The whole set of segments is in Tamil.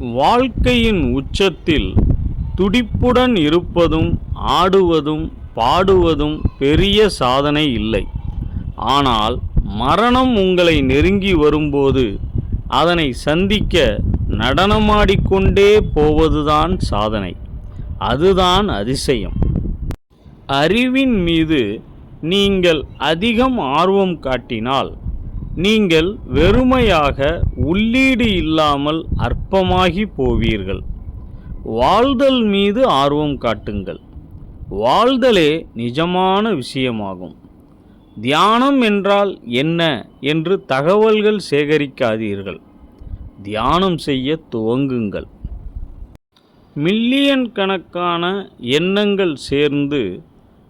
வாழ்க்கையின் உச்சத்தில் துடிப்புடன் இருப்பதும் ஆடுவதும் பாடுவதும் பெரிய சாதனை இல்லை. ஆனால் மரணம் உங்களை நெருங்கி வரும்போது அதனை சந்திக்க நடனமாடிக்கொண்டே போவதுதான் சாதனை. அதுதான் அதிசயம். அறிவின் மீது நீங்கள் அதிகம் ஆர்வம் காட்டினால் நீங்கள் வெறுமையாக உள்ளீடு இல்லாமல் அற்பமாகி போவீர்கள். வாழ்தல் மீது ஆர்வம் காட்டுங்கள். வாழ்தலே நிஜமான விஷயமாகும். தியானம் என்றால் என்ன என்று தகவல்கள் சேகரிக்காதீர்கள். தியானம் செய்ய துவங்குங்கள். மில்லியன் கணக்கான எண்ணங்கள் சேர்ந்து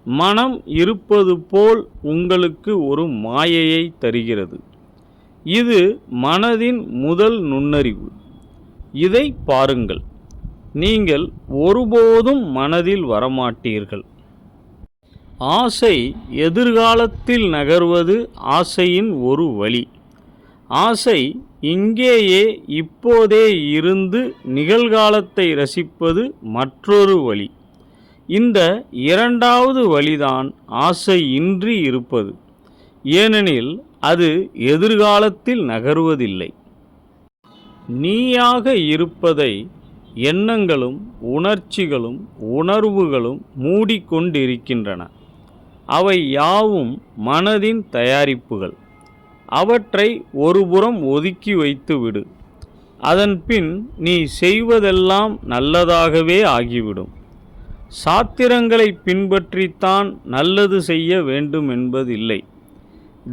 மனம் இருப்பது போல் உங்களுக்கு ஒரு மாயையை தருகிறது. இது மனதின் முதல் நுண்ணறிவு. இதை பாருங்கள். நீங்கள் ஒருபோதும் மனதில் வரமாட்டீர்கள். ஆசை எதிர்காலத்தில் நகர்வது ஆசையின் ஒரு வழி. ஆசை இங்கேயே இப்போதே இருந்து நிகழ்காலத்தை ரசிப்பது மற்றொரு வழி. இந்த இரண்டாவது வழிதான் ஆசை இன்றி இருப்பது. ஏனெனில் அது எதிர்காலத்தில் நகர்வதில்லை. நீயாக இருப்பதை எண்ணங்களும் உணர்ச்சிகளும் உணர்வுகளும் மூடிக்கொண்டிருக்கின்றன. அவை யாவும் மனதின் தயாரிப்புகள். அவற்றை ஒருபுறம் ஒதுக்கி வைத்து விடு அதன்பின் நீ செய்வதெல்லாம் நல்லதாகவே ஆகிவிடும். சாத்திரங்களை பின்பற்றித்தான் நல்லது செய்ய வேண்டும் என்பதில்லை.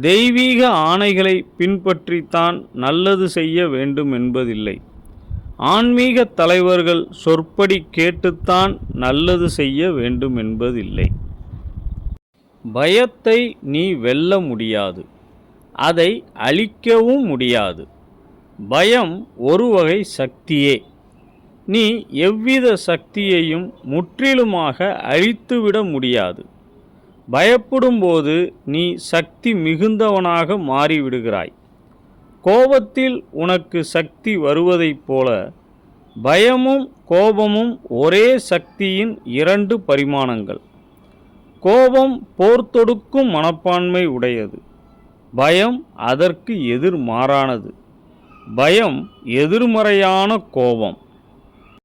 தெய்வீக ஆணைகளை பின்பற்றித்தான் நல்லது செய்ய வேண்டும் என்பதில்லை. ஆன்மீக தலைவர்கள் சொற்படி கேட்டுத்தான் நல்லது செய்ய வேண்டும் என்பதில்லை. பயத்தை நீ வெல்ல முடியாது. அதை அழிக்கவும் முடியாது. பயம் ஒரு வகை சக்தியே. நீ எவ்வித சக்தியையும் முற்றிலுமாக அழித்துவிட முடியாது. பயப்படும்போது நீ சக்தி மிகுந்தவனாக மாறிவிடுகிறாய். கோபத்தில் உனக்கு சக்தி வருவதைப் போல பயமும் கோபமும் ஒரே சக்தியின் இரண்டு பரிமாணங்கள். கோபம் போர் தொடுக்கும் மனப்பான்மை உடையது. பயம் அதற்கு எதிர்மாறானது. பயம் எதிர்மறையான கோபம்.